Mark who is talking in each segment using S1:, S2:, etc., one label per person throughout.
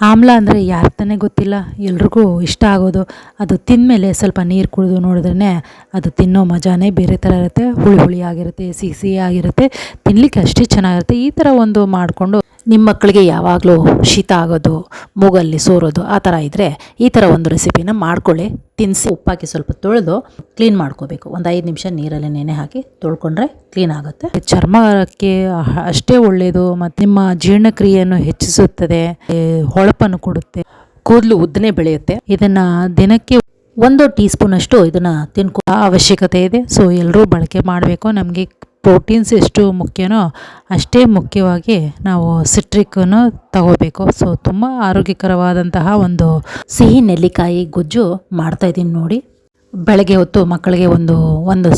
S1: ಆಮ್ಲ ಅಂದರೆ ಯಾರು ತಾನೇ ಗೊತ್ತಿಲ್ಲ, ಎಲ್ರಿಗೂ ಇಷ್ಟ ಆಗೋದು. ಅದು ತಿಂದಮೇಲೆ ಸ್ವಲ್ಪ ನೀರು ಕುಡಿದು ನೋಡಿದ್ರೆ ಅದು ತಿನ್ನೋ ಮಜಾನೇ ಬೇರೆ ಥರ ಇರುತ್ತೆ, ಹುಳಿ ಹುಳಿ ಆಗಿರುತ್ತೆ, ಸಿಹಿ ಸಿಹಿ ಆಗಿರುತ್ತೆ ತಿನ್ನಲಿಕ್ಕೆ ಅಷ್ಟೇ ಚೆನ್ನಾಗಿರುತ್ತೆ. ಈ ಥರ ಒಂದು ಮಾಡಿಕೊಂಡು ನಿಮ್ಮ ಮಕ್ಕಳಿಗೆ ಯಾವಾಗಲೂ ಶೀತ ಆಗೋದು, ಮೂಗಲ್ಲಿ ಸೋರೋದು, ಆ ಥರ ಇದ್ದರೆ ಈ ಥರ ಒಂದು ರೆಸಿಪಿನ ಮಾಡ್ಕೊಳ್ಳಿ. ತಿನ್ನಿಸಿ ಉಪ್ಪಾಕಿ ಸ್ವಲ್ಪ ತೊಳೆದು ಕ್ಲೀನ್ ಮಾಡ್ಕೋಬೇಕು. ಒಂದು ಐದು ನಿಮಿಷ ನೀರಲ್ಲಿ ನೆನೆ ಹಾಕಿ ತೊಳ್ಕೊಂಡ್ರೆ ಕ್ಲೀನ್ ಆಗುತ್ತೆ. ಚರ್ಮಕ್ಕೆ ಅಷ್ಟೇ ಒಳ್ಳೆಯದು ಮತ್ತು ನಿಮ್ಮ ಜೀರ್ಣಕ್ರಿಯೆಯನ್ನು ಹೆಚ್ಚಿಸುತ್ತದೆ ಹೊಳಪನ್ನು ಕೊಡುತ್ತೆ, ಕೂದಲು ಉದ್ದನೆ ಬೆಳೆಯುತ್ತೆ. ಇದನ್ನು ದಿನಕ್ಕೆ ಒಂದು ಟೀ ಸ್ಪೂನಷ್ಟು ಇದನ್ನು ತಿನ್ಕೋ ಅವಶ್ಯಕತೆ ಇದೆ. ಸೊ ಎಲ್ಲರೂ ಬಳಕೆ ಮಾಡಬೇಕು. ನಮಗೆ ಪ್ರೋಟೀನ್ಸ್ ಎಷ್ಟು ಮುಖ್ಯನೋ ಅಷ್ಟೇ ಮುಖ್ಯವಾಗಿ ನಾವು ಸಿಟ್ರಿಕ್ಕನ್ನು ತಗೋಬೇಕು. ಸೊ, ತುಂಬ ಆರೋಗ್ಯಕರವಾದಂತಹ ಒಂದು ಸಿಹಿ ನೆಲ್ಲಿಕಾಯಿ ಗೊಜ್ಜು ಮಾಡ್ತಾಯಿದ್ದೀನಿ ನೋಡಿ. ಬೆಳಗ್ಗೆ ಹೊತ್ತು ಮಕ್ಕಳಿಗೆ ಒಂದು ಒಂದು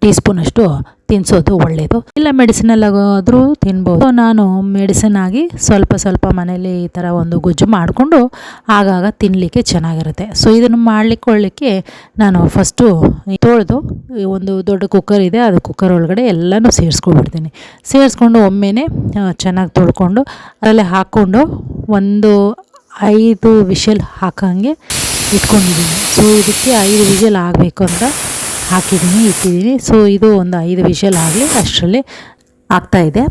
S1: ಟೀ ಸ್ಪೂನಷ್ಟು ತಿನ್ನಿಸೋದು ಒಳ್ಳೆಯದು ಇಲ್ಲ ಮೆಡಿಸಿನಲ್ ಆದರೂ ತಿನ್ಬೋದು. ನಾನು ಮೆಡಿಸಿನ್ ಆಗಿ ಸ್ವಲ್ಪ ಸ್ವಲ್ಪ ಮನೇಲಿ ಈ ಥರ ಒಂದು ಗೊಜ್ಜು ಮಾಡಿಕೊಂಡು ಆಗಾಗ ತಿನ್ನಲಿಕ್ಕೆ ಚೆನ್ನಾಗಿರುತ್ತೆ. ಸೊ ಇದನ್ನು ಮಾಡಲಿಕ್ಕೊಳ್ಳಿಕ್ಕೆ ನಾನು ಫಸ್ಟು ತೊಳೆದು ಒಂದು ದೊಡ್ಡ ಕುಕ್ಕರ್ ಇದೆ, ಅದು ಕುಕ್ಕರ್ ಒಳಗಡೆ ಎಲ್ಲನೂ ಸೇರಿಸ್ಕೊಬಿಡ್ತೀನಿ. ಸೇರಿಸ್ಕೊಂಡು ಒಮ್ಮೆನೆ ಚೆನ್ನಾಗಿ ತೊಳ್ಕೊಂಡು, ಅದರಲ್ಲಿ ಹಾಕ್ಕೊಂಡು ಒಂದು ಐದು ವಿಷಲ್ ಹಾಕಂಗೆ ಇಟ್ಕೊಂಡಿದ್ದೀನಿ. ಸೊ ಇದಕ್ಕೆ ಐದು ವಿಷಲ್ ಆಗಬೇಕು ಅಂತ ಹಾಕಿದ್ದೀನಿ, ಇಟ್ಟಿದ್ದೀನಿ. ಸೊ ಇದು ಒಂದು ಐದು ವಿಷಲ್ ಆಗಲಿ ಅಷ್ಟರಲ್ಲಿ ಆಗ್ತಾಯಿದೆ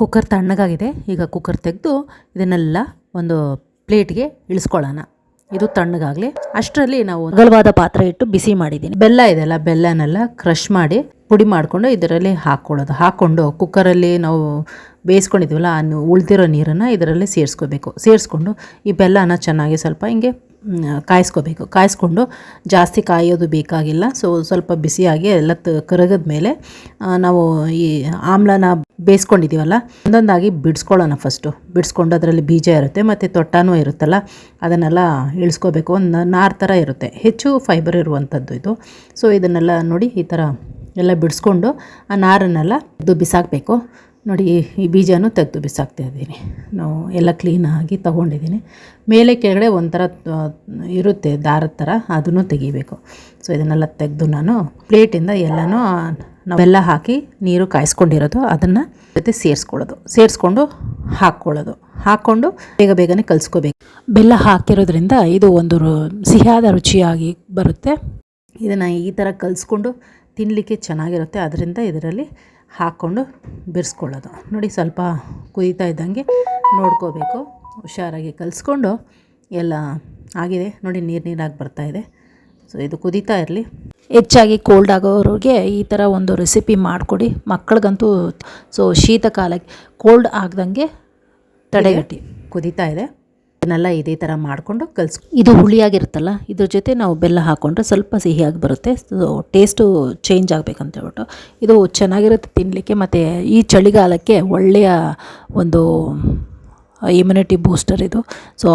S1: ಕುಕ್ಕರ್ ತಣ್ಣಗಾಗಿದೆ. ಈಗ ಕುಕ್ಕರ್ ತೆಗೆದು ಇದನ್ನೆಲ್ಲ ಒಂದು ಪ್ಲೇಟ್ಗೆ ಇಳಿಸ್ಕೊಳ್ಳೋಣ. ಇದು ತಣ್ಣಗಾಗಲಿ. ಅಷ್ಟರಲ್ಲಿ ನಾವು ಅಗಲವಾದ ಪಾತ್ರೆ ಇಟ್ಟು ಬಿಸಿ ಮಾಡಿದ್ದೀನಿ. ಬೆಲ್ಲ ಇದೆಲ್ಲ ಬೆಲ್ಲನೆಲ್ಲ ಕ್ರಷ್ ಮಾಡಿ ಪುಡಿ ಮಾಡಿಕೊಂಡು ಇದರಲ್ಲಿ ಹಾಕ್ಕೊಳ್ಳೋದು. ಹಾಕ್ಕೊಂಡು ಕುಕ್ಕರಲ್ಲಿ ನಾವು ಬೇಯಿಸ್ಕೊಂಡಿದ್ದೀವಲ್ಲ ಆ ಉಳಿದಿರೋ ನೀರನ್ನು ಇದರಲ್ಲಿ ಸೇರಿಸ್ಕೋಬೇಕು. ಸೇರಿಸ್ಕೊಂಡು ಈ ಬೆಲ್ಲನ ಚೆನ್ನಾಗಿ ಸ್ವಲ್ಪ ಹಿಂಗೆ ಕಾಯಿಸ್ಕೋಬೇಕು. ಕಾಯಿಸ್ಕೊಂಡು ಜಾಸ್ತಿ ಕಾಯೋದು ಬೇಕಾಗಿಲ್ಲ. ಸೊ, ಸ್ವಲ್ಪ ಬಿಸಿಯಾಗಿ ಎಲ್ಲ ತ ಕರಗದ ಮೇಲೆ ನಾವು ಈ ಆಮ್ಲನ ಬೇಯಿಸ್ಕೊಂಡಿದ್ದೀವಲ್ಲ, ಒಂದೊಂದಾಗಿ ಬಿಡಿಸ್ಕೊಳ್ಳೋಣ ಫಸ್ಟು. ಬಿಡಿಸ್ಕೊಂಡು ಅದರಲ್ಲಿ ಬೀಜ ಇರುತ್ತೆ, ಮತ್ತು ತೊಟ್ಟನೂ ಇರುತ್ತಲ್ಲ, ಅದನ್ನೆಲ್ಲ ಇಳಿಸ್ಕೋಬೇಕು. ಒಂದು ನಾರು ಥರ ಇರುತ್ತೆ. ಹೆಚ್ಚು ಫೈಬರ್ ಇರುವಂಥದ್ದು ಇದು. ಸೊ, ಇದನ್ನೆಲ್ಲ ನೋಡಿ ಈ ಥರ ಎಲ್ಲ ಬಿಡಿಸ್ಕೊಂಡು ಆ ನಾರನ್ನೆಲ್ಲ ಇದು ಬಿಸಾಕಬೇಕು. ನೋಡಿ, ಈ ಬೀಜನೂ ತೆಗೆದು ಬಿಸಾಕ್ತಾ ಇದ್ದೀನಿ. ನಾವು ಎಲ್ಲ ಕ್ಲೀನಾಗಿ ತೊಗೊಂಡಿದ್ದೀನಿ. ಮೇಲೆ ಕೆಳಗಡೆ ಒಂಥರ ಇರುತ್ತೆ, ದಾರದ ಥರ ಅದನ್ನು ತೆಗಿಬೇಕು. ಸೊ ಇದನ್ನೆಲ್ಲ ತೆಗೆದು ನಾನು ಪ್ಲೇಟಿಂದ ಎಲ್ಲನೂ ನಾವೆಲ್ಲ ಹಾಕಿ ನೀರು ಕಾಯಿಸ್ಕೊಂಡಿರೋದು, ಅದನ್ನು ಜೊತೆ ಸೇರಿಸ್ಕೊಳ್ಳೋದು. ಸೇರಿಸ್ಕೊಂಡು ಹಾಕ್ಕೊಳ್ಳೋದು. ಹಾಕ್ಕೊಂಡು ಬೇಗ ಬೇಗನೆ ಕಲಿಸ್ಕೋಬೇಕು. ಬೆಲ್ಲ ಹಾಕಿರೋದ್ರಿಂದ ಇದು ಒಂದು ಸಿಹಿಯಾದ ರುಚಿಯಾಗಿ ಬರುತ್ತೆ. ಇದನ್ನು ಈ ಥರ ಕಲಿಸ್ಕೊಂಡು ತಿನ್ನಲಿಕ್ಕೆ ಚೆನ್ನಾಗಿರುತ್ತೆ ಅದರಿಂದ ಇದರಲ್ಲಿ ಹಾಕ್ಕೊಂಡು ಬಿರ್ಸ್ಕೊಳ್ಳೋದು. ನೋಡಿ ಸ್ವಲ್ಪ ಕುದೀತಾ ಇದ್ದಂಗೆ ನೋಡ್ಕೋಬೇಕು. ಹುಷಾರಾಗಿ ಕಲಿಸ್ಕೊಂಡು ಎಲ್ಲ ಆಗಿದೆ. ನೋಡಿ ನೀರು ನೀರಾಗಿ ಬರ್ತಾಯಿದೆ ಸೊ ಇದು ಕುದೀತಾ ಇರಲಿ. ಹೆಚ್ಚಾಗಿ ಕೋಲ್ಡ್ ಆಗೋರಿಗೆ ಈ ಥರ ಒಂದು ರೆಸಿಪಿ ಮಾಡಿಕೊಡಿ. ಮಕ್ಕಳಿಗಂತೂ ಸೊ ಶೀತಕಾಲಕ್ಕೆ ಕೋಲ್ಡ್ ಆಗ್ದಂಗೆ ತಡೆಗಟ್ಟಿ. ಕುದೀತಾ ಇದೆ. ಇದನ್ನೆಲ್ಲ ಇದೇ ಥರ ಮಾಡಿಕೊಂಡು ಕಲಿಸ್ ಇದು ಹುಳಿಯಾಗಿರುತ್ತಲ್ಲ ಇದ್ರ ಜೊತೆ ನಾವು ಬೆಲ್ಲ ಹಾಕ್ಕೊಂಡ್ರೆ ಸ್ವಲ್ಪ ಸಿಹಿಯಾಗಿ ಬರುತ್ತೆ. ಸೊ ಟೇಸ್ಟು ಚೇಂಜ್ ಆಗಬೇಕಂತ ಹೇಳ್ಬಿಟ್ಟು. ಇದು ಚೆನ್ನಾಗಿರುತ್ತೆ ತಿನ್ನಲಿಕ್ಕೆ ಮತ್ತು ಈ ಚಳಿಗಾಲಕ್ಕೆ ಒಳ್ಳೆಯ ಒಂದು ಇಮ್ಯುನಿಟಿ ಬೂಸ್ಟರ್ ಇದು. ಸೊ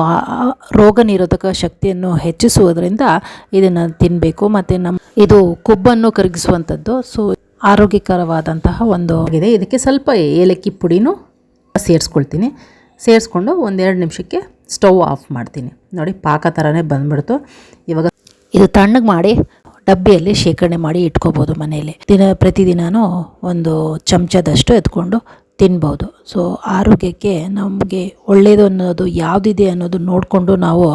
S1: ರೋಗ ನಿರೋಧಕ ಶಕ್ತಿಯನ್ನು ಹೆಚ್ಚಿಸುವುದರಿಂದ ಇದನ್ನು ತಿನ್ನಬೇಕು ಮತ್ತು ನಮ್ಮ ಇದು ಕೊಬ್ಬನ್ನು ಕರಗಿಸುವಂಥದ್ದು. ಸೊ ಆರೋಗ್ಯಕರವಾದಂತಹ ಒಂದು ಇದೆ ಇದಕ್ಕೆ ಸ್ವಲ್ಪ ಏಲಕ್ಕಿ ಪುಡಿನೂ ಸೇರಿಸ್ಕೊಳ್ತೀನಿ. ಸೇರಿಸ್ಕೊಂಡು ಒಂದೆರಡು ನಿಮಿಷಕ್ಕೆ ಸ್ಟವ್ ಆಫ್ ಮಾಡ್ತೀನಿ. ನೋಡಿ, ಪಾಕ ಥರನೇ ಬಂದ್ಬಿಡ್ತು. ಇವಾಗ ಇದು ತಣ್ಣಗೆ ಮಾಡಿ ಡಬ್ಬಿಯಲ್ಲಿ ಶೇಖರಣೆ ಮಾಡಿ ಇಟ್ಕೋಬೋದು ಮನೆಯಲ್ಲಿ. ದಿನ ಪ್ರತಿದಿನವೂ ಒಂದು ಚಮಚದಷ್ಟು ಎತ್ಕೊಂಡು ತಿನ್ಬೋದು. ಸೊ ಆರೋಗ್ಯಕ್ಕೆ ನಮಗೆ ಒಳ್ಳೆಯದು ಅನ್ನೋದು ಯಾವುದಿದೆ ಅನ್ನೋದು ನೋಡಿಕೊಂಡು ನಾವು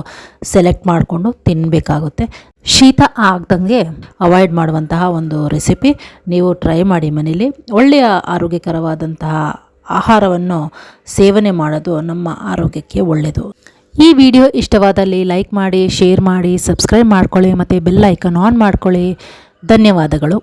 S1: ಸೆಲೆಕ್ಟ್ ಮಾಡಿಕೊಂಡು ತಿನ್ನಬೇಕಾಗುತ್ತೆ ಶೀತ ಆಗ್ದಂಗೆ ಅವಾಯ್ಡ್ ಮಾಡುವಂತಹ ಒಂದು ರೆಸಿಪಿ ನೀವು ಟ್ರೈ ಮಾಡಿ ಮನೇಲಿ ಒಳ್ಳೆಯ ಆರೋಗ್ಯಕರವಾದಂತಹ ಆಹಾರವನ್ನು ಸೇವನೆ ಮಾಡೋದು ನಮ್ಮ ಆರೋಗ್ಯಕ್ಕೆ ಒಳ್ಳೆಯದು ಈ ವಿಡಿಯೋ ಇಷ್ಟವಾದಲ್ಲಿ ಲೈಕ್ ಮಾಡಿ, ಶೇರ್ ಮಾಡಿ, ಸಬ್ಸ್ಕ್ರೈಬ್ ಮಾಡ್ಕೊಳ್ಳಿ, ಮತ್ತು ಬೆಲ್ ಐಕನ್ ಆನ್ ಮಾಡ್ಕೊಳ್ಳಿ. ಧನ್ಯವಾದಗಳು.